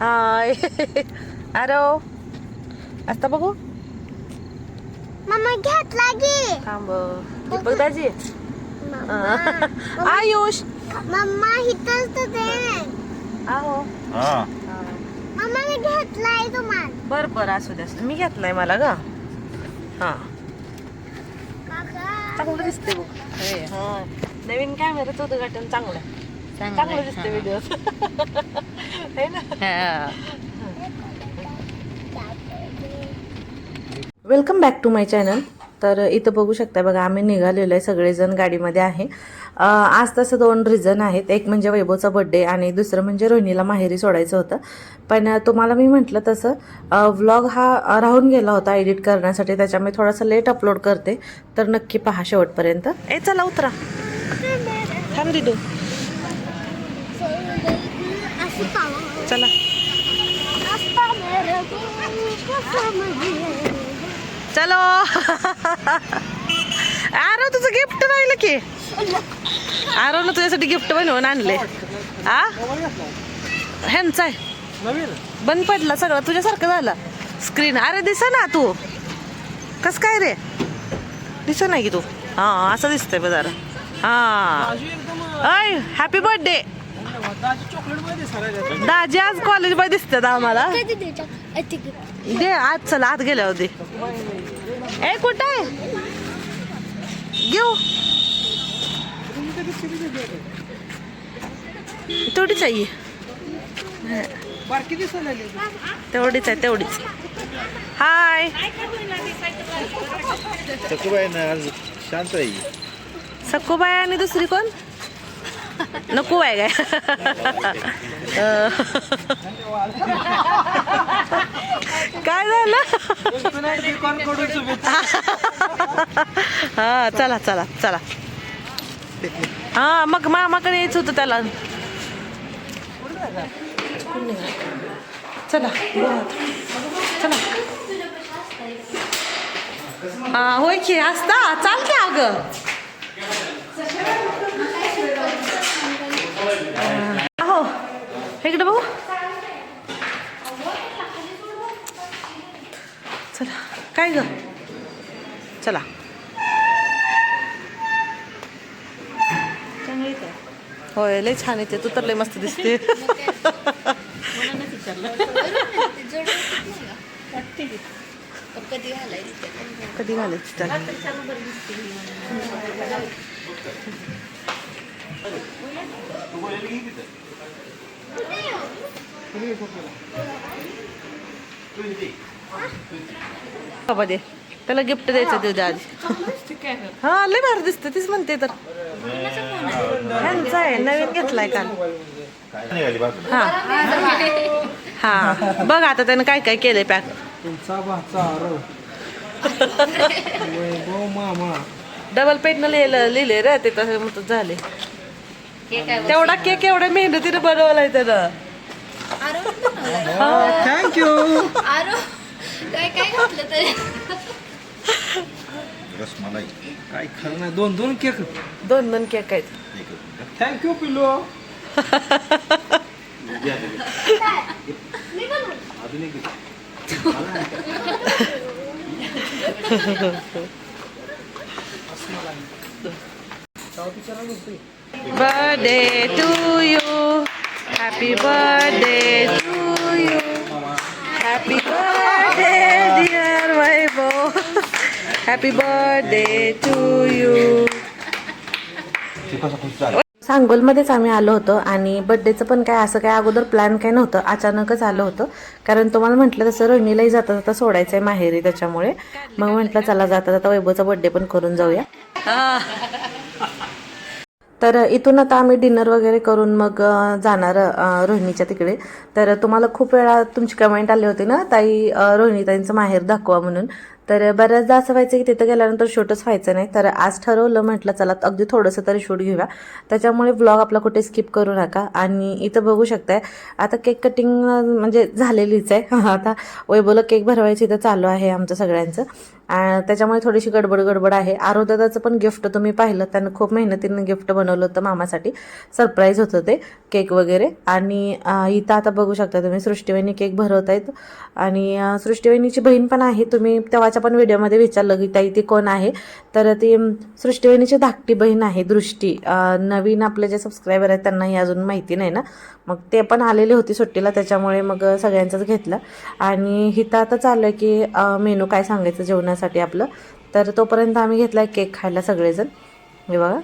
हाय अरे आता बघू मम्मा घेतला गी थांब दीपक दाजी आयुष मम्मा हिथंच तर दे आहो हा मम्मा मी घेतलाय तुम्हाला बर बर असू द्या. मी घेतलाय मला ग हा चांगलं दिसते बघ. नवीन कॅमेराचं उद्घाटन चांगलं आहे. चांगलं दिसते व्हिडिओ ना welcome back to my channel तर इथं बघू शकता बघा आम्ही निघालेलो आहे सगळेजण गाडीमध्ये आहे. आज तसं दोन रिझन आहेत. एक म्हणजे वैभवचा बड्डे आणि दुसरं म्हणजे रोहिणीला माहेरी सोडायचं होतं. पण तुम्हाला मी म्हटलं तसं व्लॉग हा राहून गेला होता एडिट करण्यासाठी. त्याच्यामुळे थोडासा लेट अपलोड करते. तर नक्की पहा शेवटपर्यंत. ए चला उतरा. थांब दिदू. चला. चलो. आरो तुझं गिफ्ट राहिलं की. आरो ना तुझ्यासाठी गिफ्ट बनवून आणले. आ? ह्यांचा आहे. बंद पडला सगळं तुझ्यासारखं झालं. स्क्रीन अरे दिसा ना तू. कस काय रे? दिसा नाही की तू. हा असं दिसतंय बाजार हा. अय हॅपी बर्थडे दाजी आज कॉलेजमध्ये दिसतात आम्हाला. दे आज चला आत गेल्या होते ए कुठं आहे? घेऊ. तेवढीच आहे. तेवढीच आहे तेवढीच. हाय. सखूबाई ना आज शांत आहे. सक्कूबाई आणि दुसरी कोण? नको आहे काय. काय झालं? हा चला चला चला. हा मग मामाकडे यायचं होतं त्याला. चला चला. हा होय की असता? चालते अगं. हो इकडे बघू. चला काय ग? चला. होय लय छान येते तू तर लय मस्त दिसते. कधी घालायची त्याला? बाबा दे त्याला गिफ्ट द्यायचं तुझ्या आधी. हा लय भारी दिसते तीच म्हणते तर. ह्यांचा आहे नवीन घेतलाय काल. बाजूला हा. हा. बघ आता त्यानं काय काय केलंय पॅक. डबल पेटनं लिहिलं लिहिले रे ते तसं मग झाले. तेवढा केक एवढ्या मेहनतीने बनवलाय त्यानं. थँक्यू आरो काय काय घातलं तरी? रसमलाई काय खरं नाही दोन दोन केक. दोन दोन केक आहेत. एक. Thank you pillow birthday to you happy birthday to you happy birthday dear Vaibhav happy birthday to you सांगोलमध्येच आम्ही आलो होतो आणि बड्डेचं पण काय असं काय अगोदर प्लॅन काय नव्हतं. अचानकच आलं होतं. कारण तुम्हाला म्हटलं तसं रोहिणीलाही जाता जाता सोडायचं आहे माहेरी त्याच्यामुळे. मग म्हटलं चला जाता जाता वैभवचा बड्डे पण करून जाऊया. तर इथून आता आम्ही डिनर वगैरे करून मग जाणार रोहिणीच्या तिकडे. तर तुम्हाला खूप वेळा तुमची कमेंट आली होती ना ताई रोहिणीताईंचं माहेर दाखवा म्हणून. तर बऱ्याचदा असं व्हायचं की तिथं गेल्यानंतर शूटच व्हायचं नाही. तर आज ठरवलं म्हटलं चला अगदी थोडंसं तरी शूट घेऊया. त्याच्यामुळे व्लॉग आपला कुठे स्किप करू नका. आणि इथं बघू शकताय आता केक कटिंग म्हणजे झालेलीच आहे. आता वैभवला केक भरवायचं इथं चालू आहे आमचं सगळ्यांचं. त्याच्यामुळे थोडीशी गडबड गडबड आहे. आरोदाचं पण गिफ्ट तुम्ही पाहिलं. त्यानं खूप मेहनतीनं गिफ्ट बनवलं होतं मामासाठी. सरप्राईज होतं ते केक वगैरे. आणि इथं आता बघू शकता तुम्ही सृष्टीवहिनी केक भरवत आहेत आणि आ, सृष्टीवहिनीची बहीण पण आहे. तुम्ही तेव्हाच्या पण व्हिडिओमध्ये विचारलं की ताई ती कोण आहे? तर ती अम, सृष्टीवहिनीची धाकटी बहीण आहे दृष्टी. नवीन आपले जे सबस्क्रायबर आहेत त्यांनाही अजून माहिती नाही ना. मग ते पण आलेले होते सुट्टीला त्याच्यामुळे मग सगळ्यांचंच घेतलं. आणि हिता आता चाललं आहे की मेनू काय सांगायचं जेवणासाठी आपलं. तर तोपर्यंत आम्ही घेतला केक खायला सगळेजण. हे बघा.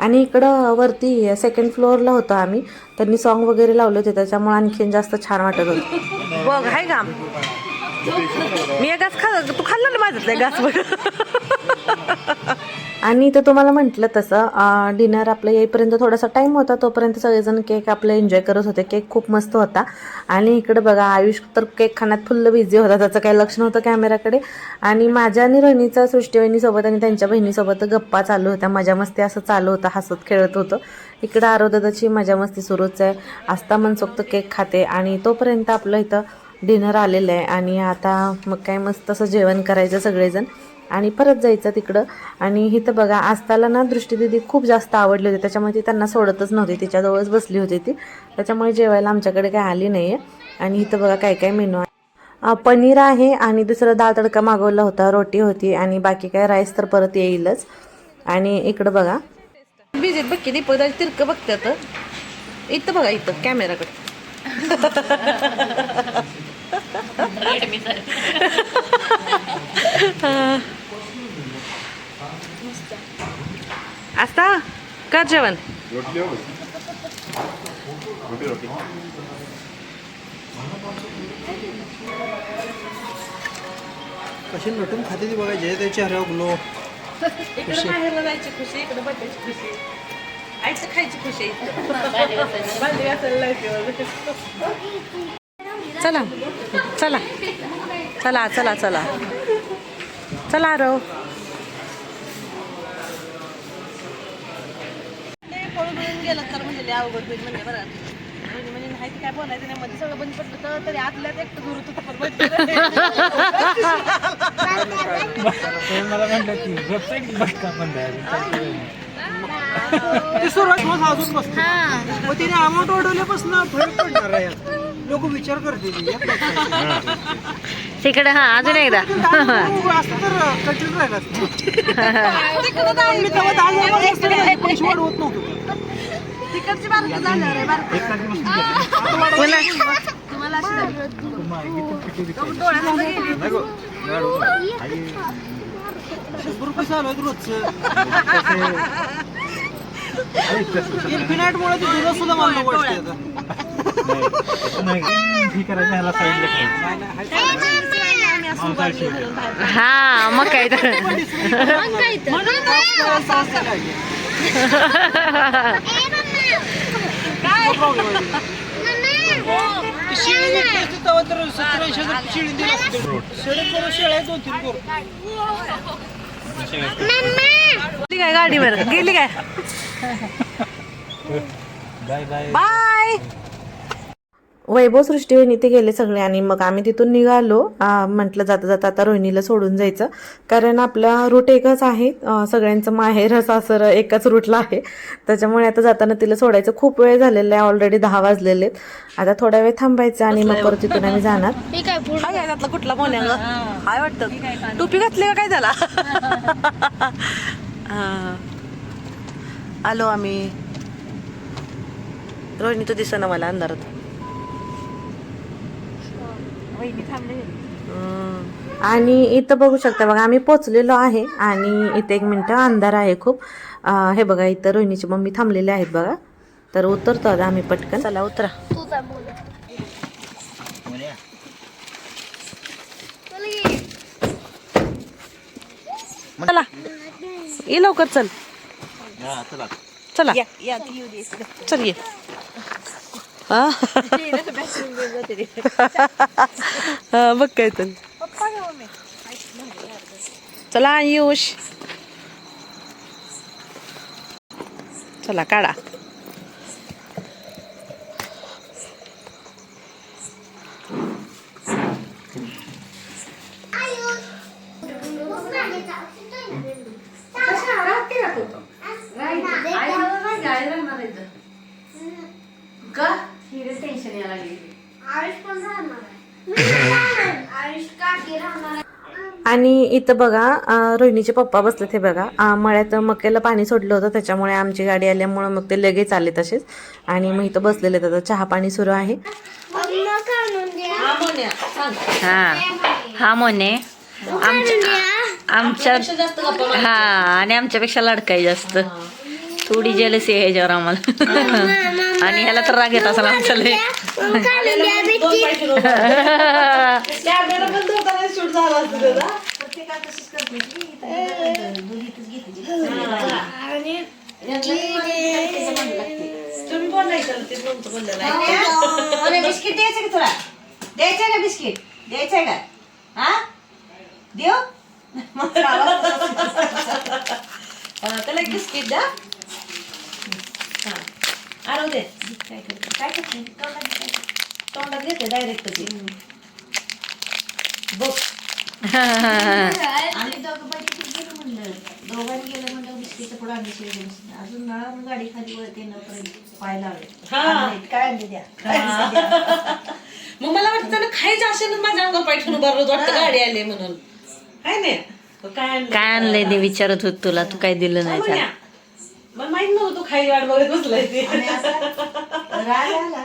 आणि इकडं वरती सेकंड फ्लोअरला होतो आम्ही. त्यांनी सॉन्ग वगैरे लावले होते त्याच्यामुळे आणखीन जास्त छान वाटत होतं. बघ आहे का? मी घास खा तू खाल्लं ना माझ्यातलं घास आणि इथं तुम्हाला म्हटलं तसं डिनर आपलं येईपर्यंत थोडासा टाईम होता तोपर्यंत सगळेजण केक आपलं एन्जॉय करत होते. केक खूप मस्त होता. आणि इकडं बघा आयुष तर केक खाण्यात फुल्ल बिझी होता. त्याचं काही लक्ष नव्हतं कॅमेराकडे आणि माझ्या आणि रोहिणीचा सृष्टीवहिनीसोबत आणि त्यांच्या बहिणीसोबत गप्पा चालू होत्या. मजा मस्ती असं चालू होतं हसत खेळत होतं. इकडं आरोदाची मजा मस्ती सुरूच आहे. आस्था मनसोक्त केक खाते. आणि तोपर्यंत आपलं इथं डिनर आलेलं आहे आणि आता मग काय मस्त असं जेवण करायचं सगळेजण. आणि परत जायचं तिकडं. आणि इथं बघा आस्ताला ना दृष्टीदिदी खूप जास्त आवडली होती. त्याच्यामुळे ती त्यांना सोडतच नव्हती. तिच्याजवळच बसली होती ती. त्याच्यामुळे जेवायला आमच्याकडे काय आली नाही आहे आणि इथं बघा काय काय मेनू आहे. पनीर आहे आणि दुसरं दाळ तडका मागवला होता रोटी होती आणि बाकी काय राईस तर परत येईलच. आणि इकडं बघा. बिजेत बघ की दीपक तिरकं बघतात इथं बघा इथं कॅमेराकडे. आस्ता कर जेवण कशी नटून खाते ती बघायची त्या चेहऱ्यावर ग्लो. इकडे जायची खुशी इकडे खुशी. आईचं खायची खुशी. भांडी चला. चला. चला चला चला. चला रव. गेलं तर म्हणजे लय अवघड होईल म्हणजे बरं. म्हणजे म्हणजे नाही ते काय बोलायचं नाही मध्ये सगळं बंद पडलं तर तरी आतल्यात एकटं झुरत होतं पण मला म्हटलं की रोजचा एक बसका पण ते सुरुवात मग अजून बसतो. मग तिने अमाऊंट वाढवल्यापासून फरक पडणार आहे. लोक विचार करते तिकडे हा अजून एकदा. असतं तर कठीण राहिला असतं. मी तेव्हा दहा हजार असतं. ना, पैसे वाढवत नव्हतो. मुळे जुनं सुद्धा मला. नाही हा करून दोन तीन करू गेली काय गाडीवर? गेली काय? Bye bye bye Vaibhav Srishti वहिनी ते गेले सगळे आणि मग आम्ही तिथून निघालो. आ, म्हटलं जाता जाता आता रोहिणीला सोडून जायचं. कारण आपला रूट एकच आहे. सगळ्यांचं माहेर सासर एकाच रूटला आहे. त्याच्यामुळे आता जाताना तिला सोडायचं खूप वेळ झालेला आहे. ऑलरेडी दहा वाजलेले आहेत. आता थोडा वेळ थांबायचं आणि मग परत तिथून आम्ही जाणार. हे कुठला मोन्या काय वाटतं. टोपी घातली का काय झाला हा. आलो आम्ही. रोहिणी तो दिसना मला अंधारात. आणि इथं बघू शकता बघा आम्ही पोचलेलो आहे आणि इथे एक मिनटं अंधार आहे खूप. हे बघा इथं रोहिणीची मम्मी थांबलेली आहेत बघा. तर उतरतो आता आम्ही पटकन. चला उतरा. चला. ये लवकर चल. हा चला. चला. चल ये. हा? बघ काय तर. चला आयुष. चला काढा. आयुष काकी राहणार आणि इथं बघा रोहिणीचे पप्पा बसले ते बघा. मळ्यात मक्याला पाणी सोडलं होतं त्याच्यामुळे आमची गाडी आल्यामुळं मग ते लगेच आले तसेच. आणि मग इथं बसलेले आहेत आता. चहा पाणी सुरू आहे. हा हा. मोने आमच्या आमच्या हा आणि आमच्यापेक्षा लडकाई जास्त. थोडी जेलसी आहे ह्याच्यावर आम्हाला. आणि ह्याला तर राग येत असेल आमच्या लय काढून द्या बिस्किट अरे बिस्किट द्यायचं का तुला? द्यायचंय का बिस्किट? द्यायचंय का? हा? देऊ त्याला बिस्किट द्या. हा आणू दे काय करते काय करते तोंडात घेते. तोंडात घेते डायरेक्ट ते बघ आम्ही दोघं बघितलं गेलो म्हणलं दोघांनी गेलं म्हणलं बिस्किटचं पुढं आणली शिवाय अजून नळावरून गाडी खाली वळते न पर्यंत पाय लावले आणले. काय आणले द्या काय आणले द्या. मग मला वाटतं ना खायचं असेल माझ्या अंगावर पाय ठेवून बरं वाटतं गाडी आली म्हणून काय नाही काय आणलं काय आणलंय ते विचारत होत तुला तू काय दिलं नाही. त्याला मला माहीत नव्हतं तू खाई वाट बघत बसलाय ते. आणि राग आला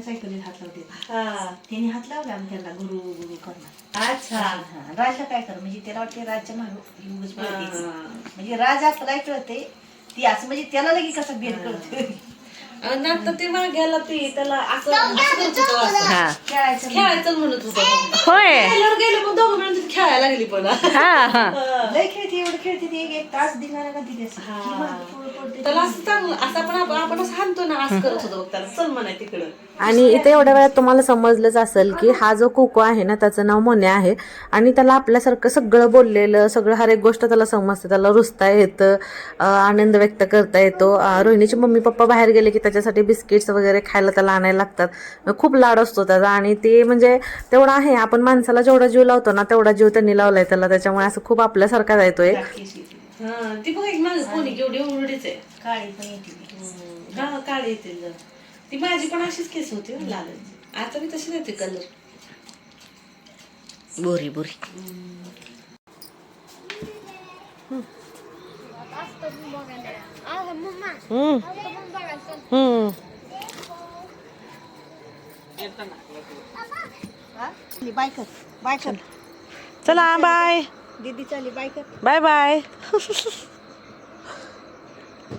सायकलीत हात लावते हा. त्याने हात लावला त्याला गुरु गुरु करणार. अच्छा. हा, राजा काय कर म्हणजे त्याला वाटते राजच्या युगच पळते. म्हणजे राजा काय कळते ती असं म्हणजे त्याला लगे कसा भेट करते आणि आता ते ते त्याला असं असं करत होतं असं. हा. खेळायचं खेळायचं म्हणत होतं. होय. खेळल्यावर गेलो मग दोघं मिळून तिथे खेळायला लागली पण. हा हा. लय एवढं खेळते ती एक एक तास दिघायला का दिली त्याला असं चांगलं असं आपण आपण हाणतो ना असं करत होतो बघ त्याला. चल म्हणाय तिकडं. आणि इथे एवढ्या वेळात तुम्हाला समजलंच असेल की हा जो कुको आहे ना त्याचं नाव मोन्या आहे. आणि त्याला आपल्यासारखं सगळं बोललेलं सगळं हर एक गोष्ट त्याला समजते त्याला रुसता येतं आनंद व्यक्त करता येतो. रोहिणीचे मम्मी पप्पा बाहेर गेले की त्याच्यासाठी बिस्किट्स वगैरे खायला त्याला आणायला लागतात. खूप लाड असतो त्याचा आणि ते म्हणजे तेवढा आहे आपण माणसाला जेवढा जीव लावतो ना तेवढा जीव त्यांनी लावलाय त्याला. त्याच्यामुळे असं खूप आपल्यासारखा जायतो एक केस येते. हा ती बघ एक माझं कोणी केवढी उरडीच आहे. काळी पण येते ती. हा काळी येते जरा. ती माझी पण अशीच केस होती हो, लालच. आता मी तशी येते कलर बोरी बोरी. हम्म, हम्म. हा? बाय चला. बाय. दीदी चाली बाय कर. बाय बाय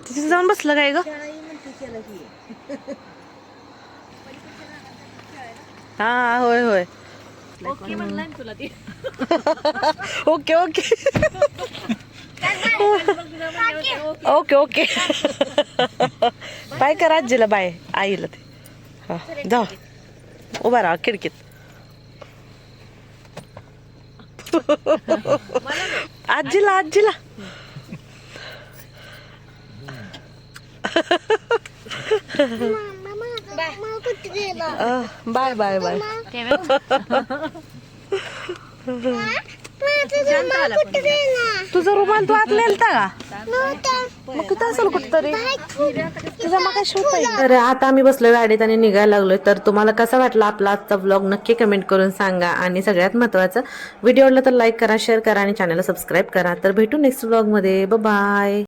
तिथे जाऊन बसलं काय ग? हा होय होय. Okay okay okay. Okay bye कर आजीला बाय आईला ते. हा जा. उभा राहा खिडकीत. आजीला आजीला. Bye bye bye. तुझा रुमाल तू आत नेलता का? मग कुठं असेल कुठेतरी? तुझा मग तर आता आम्ही बसलो गाडीत आणि निघायला लागलोय. तर तुम्हाला कसा वाटला आपला आजचा ब्लॉग नक्की कमेंट करून सांगा. आणि सगळ्यात महत्त्वाचं व्हिडिओ आवडला तर लाईक करा शेअर करा आणि चॅनलला सबस्क्राईब करा. तर भेटू नेक्स्ट ब्लॉगमध्ये बाय